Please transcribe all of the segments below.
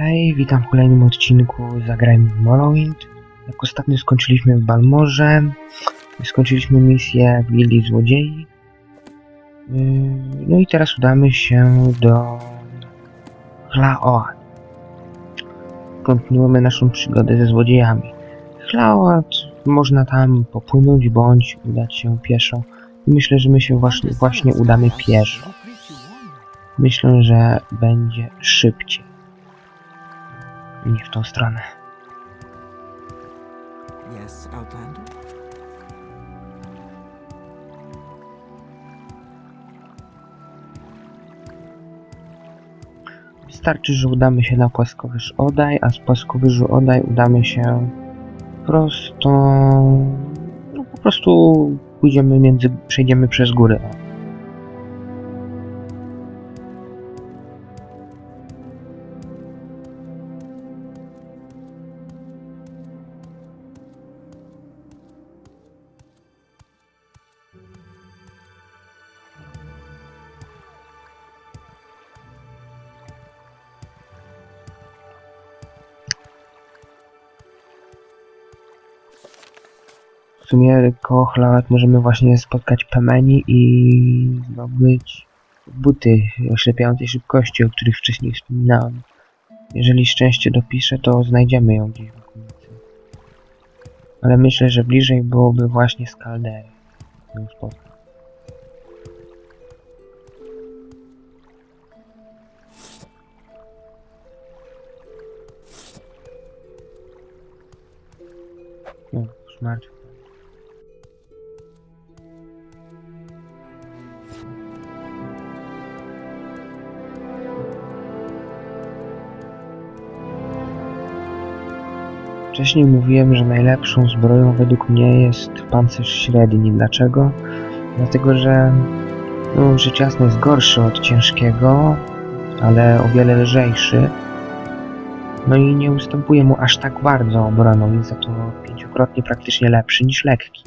Hej, witam w kolejnym odcinku Zagrajmy w Morrowind. Jak ostatnio skończyliśmy w Balmorze, skończyliśmy misję w Gildii Złodziei. Yy, No i teraz udamy się do Hlaoat. Kontynuujemy naszą przygodę ze złodziejami. Hlaoat można tam popłynąć bądź udać się pieszo. Myślę, że my się właśnie, właśnie udamy pieszo. Myślę, że będzie szybciej. Nie w tą stronę. Yes, Outlander? Wystarczy, że udamy się na płaskowyż Odaj, a z płaskowyżu Odaj udamy się prosto... No po prostu pójdziemy między... przejdziemy przez góry. W sumie koło możemy właśnie spotkać Pemeni i zdobyć buty oślepiającej szybkości, o których wcześniej wspominałem. Jeżeli szczęście dopisze, to znajdziemy ją gdzieś w okolicy. Ale myślę, że bliżej byłoby właśnie z Kaldery. No, już. Wcześniej mówiłem, że najlepszą zbroją według mnie jest pancerz średni. Dlaczego? Dlatego, że no, rzecz jasna jest gorszy od ciężkiego, ale o wiele lżejszy. No i nie ustępuje mu aż tak bardzo obroną, jest za to pięciokrotnie praktycznie lepszy niż lekki.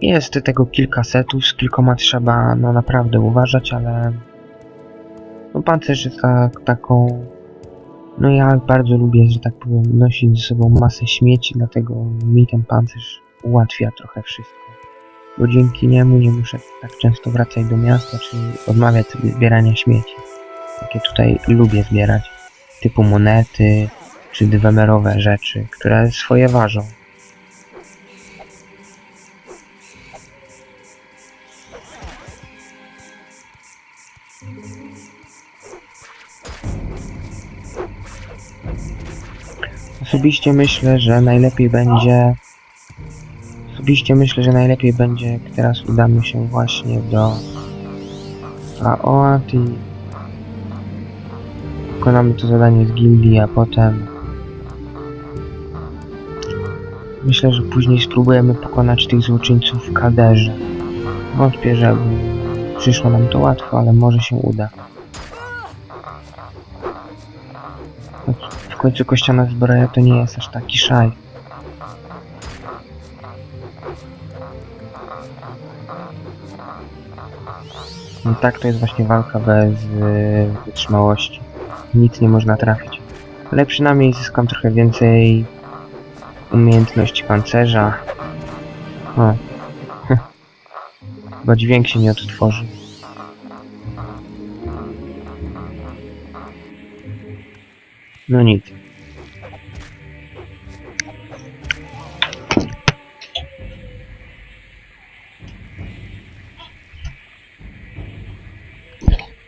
Jest tego kilka setów, z kilkoma trzeba no naprawdę uważać, ale no pancerz jest tak, taką no ja bardzo lubię, że tak powiem, nosić ze sobą masę śmieci, dlatego mi ten pancerz ułatwia trochę wszystko. Bo dzięki niemu nie muszę tak często wracać do miasta, czy odmawiać sobie zbierania śmieci. Takie tutaj lubię zbierać, typu monety, czy dwemerowe rzeczy, które swoje ważą. Osobiście myślę, że najlepiej będzie. Osobiście myślę, że najlepiej będzie, jak teraz udamy się właśnie do Aoat i wykonamy to zadanie z gildii, a potem myślę, że później spróbujemy pokonać tych złoczyńców w kaderze. Wątpię, żeby przyszło nam to łatwo, ale może się uda. Końcu kościana zbroja to nie jest aż taki szaj. No tak, to jest właśnie walka bez yy, wytrzymałości. Nic nie można trafić. Ale przynajmniej zyskam trochę więcej umiejętności pancerza. O. Chyba dźwięk się nie odtworzy. No nic.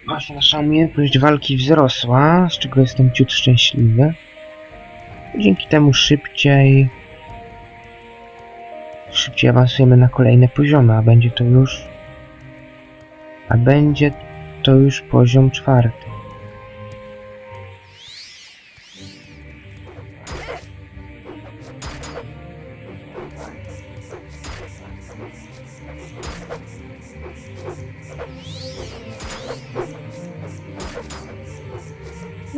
Właśnie nasza umiejętność walki wzrosła, z czego jestem ciut szczęśliwy. Dzięki temu szybciej szybciej awansujemy na kolejne poziomy, a będzie to już a będzie to już poziom czwarty.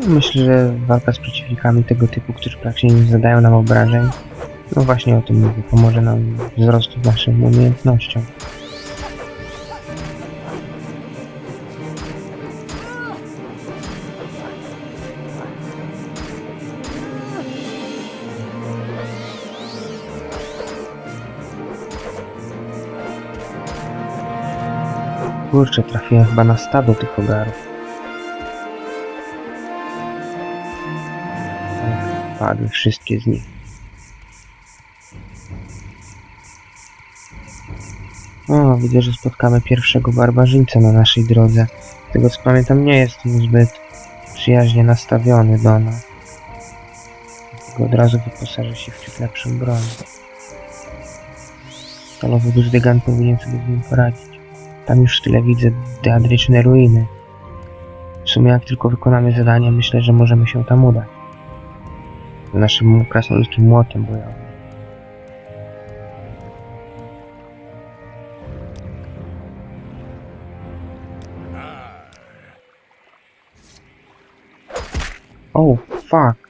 Myślę, że walka z przeciwnikami tego typu, którzy praktycznie nie zadają nam obrażeń, no właśnie o tym mówię, pomoże nam wzrostu naszym umiejętnościom. Kurczę, trafiłem chyba na stado tych ogarów. Padły wszystkie z nich. O, widzę, że spotkamy pierwszego barbarzyńcę na naszej drodze. Z tego co pamiętam, nie jest on zbyt przyjaźnie nastawiony do nas. Dlatego od razu wyposażę się w ciut lepszą broń. Stalowy Guzdygan powinien sobie z nim poradzić. Tam już tyle widzę teatryczne ruiny. W sumie jak tylko wykonamy zadanie, myślę, że możemy się tam udać. Z naszym krasnoludzkim młotem bojowym. Oh, fuck.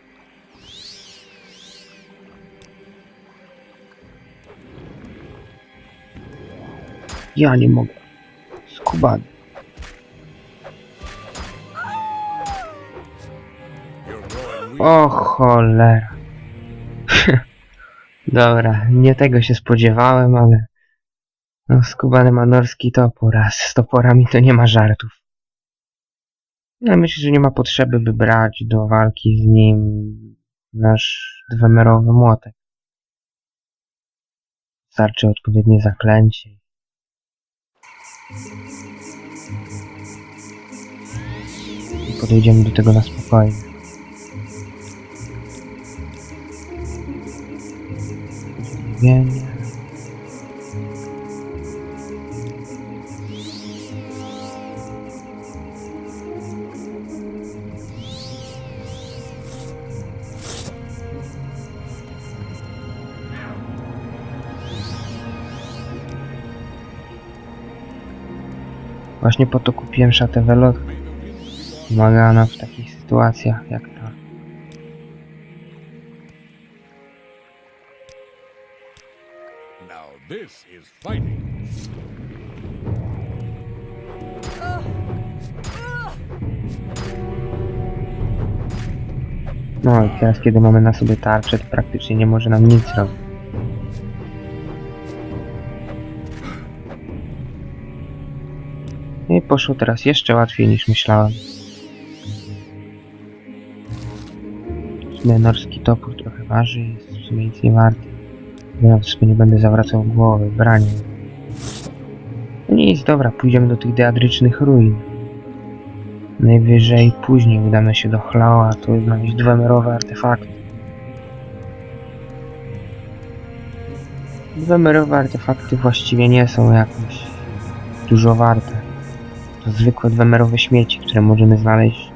Ja nie mogę. Weak. O cholera. Dobra, nie tego się spodziewałem, ale... No, skubany ma norski topór, a z toporami to nie ma żartów. No, myślę, że nie ma potrzeby, by brać do walki z nim nasz dwemerowy młotek. Starczy odpowiednie zaklęcie. Podejdziemy do tego na spokojnie. Wienie. Właśnie po to kupiłem szatę Velot. Pomaga w takich sytuacjach jak ta. No i teraz kiedy mamy na sobie tarczę, to praktycznie nie może nam nic robić. Poszło teraz jeszcze łatwiej niż myślałem. Norski topór trochę waży i jest w sumie nic nie warty. Nawet nie będę zawracał głowy, branie. No nic, dobra, pójdziemy do tych deadrycznych ruin. Najwyżej później udamy się do Chlała, tu znaleźć dwemerowe artefakty. Dwemerowe artefakty właściwie nie są jakoś dużo warte. Zwykłe dwemerowe śmieci, które możemy znaleźć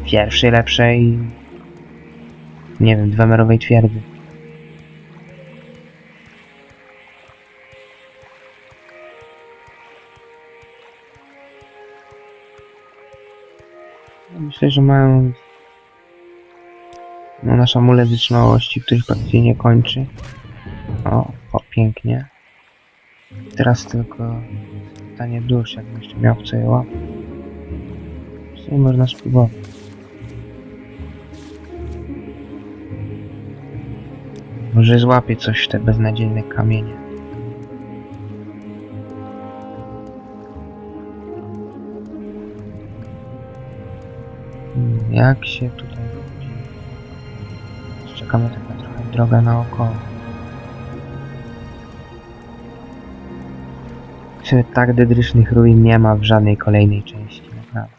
w pierwszej, lepszej, nie wiem, dwemerowej twierdzy. Myślę, że mają no, nasz amulet wytrzymałości, który praktycznie nie kończy. O, o, pięknie. Teraz tylko pytanie dusz, jakbym jeszcze miał w co je łapać. W sumie można spróbować. Może złapię coś te beznadziejne kamienie. Hmm, Jak się tutaj wchodzi? Czekamy taka trochę droga naokoło. Czy tak dedrycznych ruin nie ma w żadnej kolejnej części, naprawdę.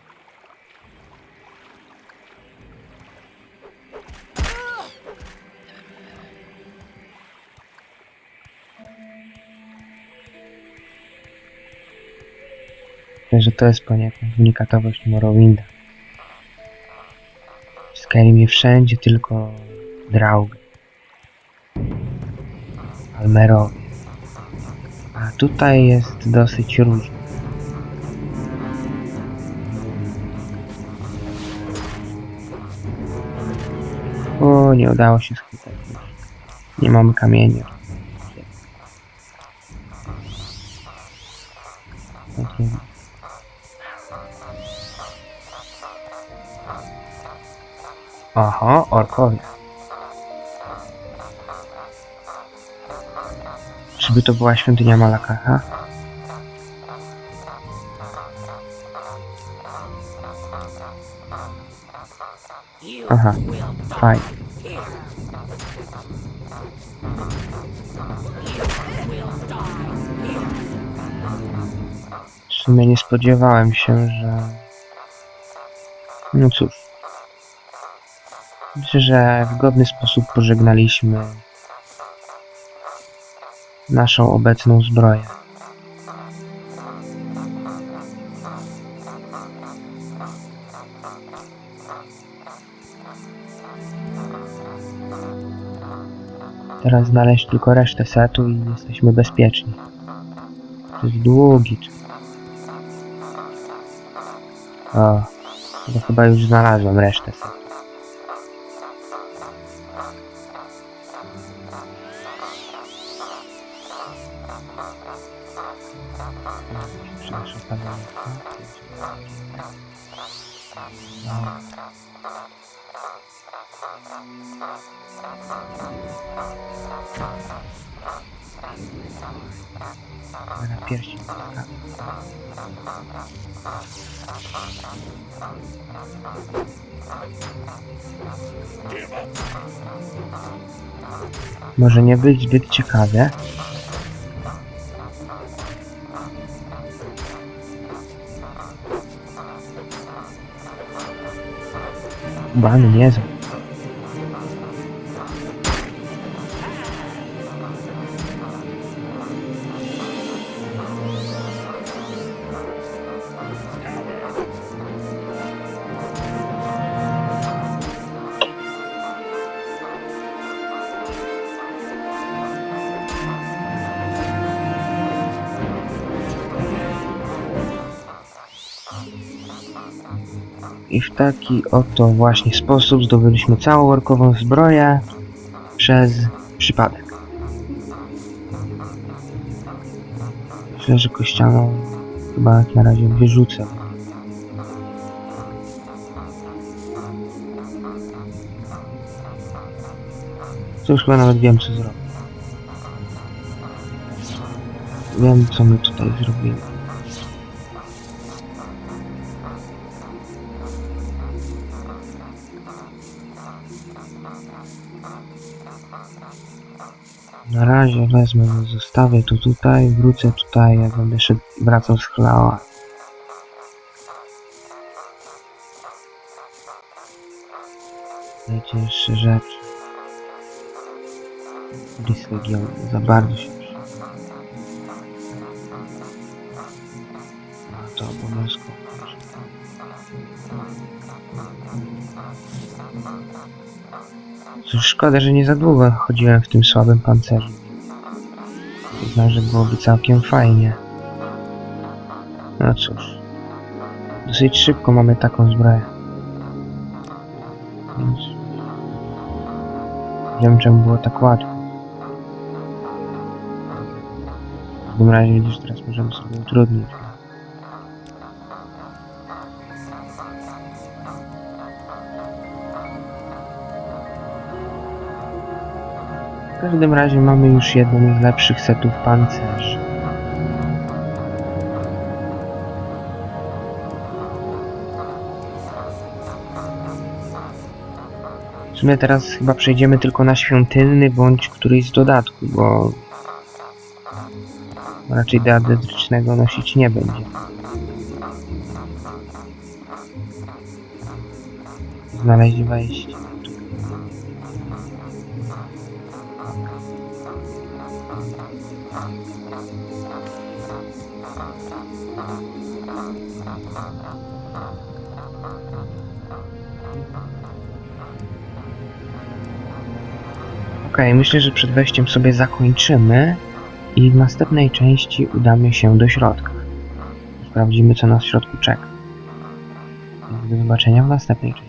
Myślę, że to jest poniekąd unikatowość Morrowinda. W Skyrimie wszędzie tylko Draug. Almerowie. Tutaj jest dosyć różnie. O, nie udało się schwytać. Nie mamy kamienia. Aha, orkowie. Czyżby to była świątynia Malakacha? Aha, fajnie. W sumie nie spodziewałem się, że... No cóż. Myślę, że w godny sposób pożegnaliśmy naszą obecną zbroję. Teraz znaleźć tylko resztę setu i jesteśmy bezpieczni. To jest długi. O, to chyba już znalazłem resztę setu. Przepraszam, panie. No. Na. Tak. Może nie być zbyt 把那捏上 I w taki oto właśnie sposób zdobyliśmy całą orkową zbroję przez przypadek. Myślę, że kościaną chyba jak na razie wyrzucę. Co już chyba nawet wiem co zrobić. Wiem co my tutaj zrobimy. Razie wezmę, zostawię to tutaj, wrócę tutaj, jak będę szedł, wracał z chlała. Wiecie jeszcze rzeczy. Blisko za bardzo się. No to obowiązkowo. Cóż, szkoda, że nie za długo chodziłem w tym słabym pancerzu. Znam, że byłoby całkiem fajnie. No cóż. Dosyć szybko mamy taką zbroję. Więc... Wiem, czemu było tak łatwo. W każdym razie widzisz, teraz możemy sobie utrudnić. W każdym razie mamy już jeden z lepszych setów pancerzy. W sumie teraz chyba przejdziemy tylko na świątynny bądź któryś z dodatku, bo raczej deadrycznego nosić nie będzie. Znaleźć wejście. Okej, myślę, że przed wejściem sobie zakończymy i w następnej części udamy się do środka. Sprawdzimy, co nas w środku czeka. Do zobaczenia w następnej części.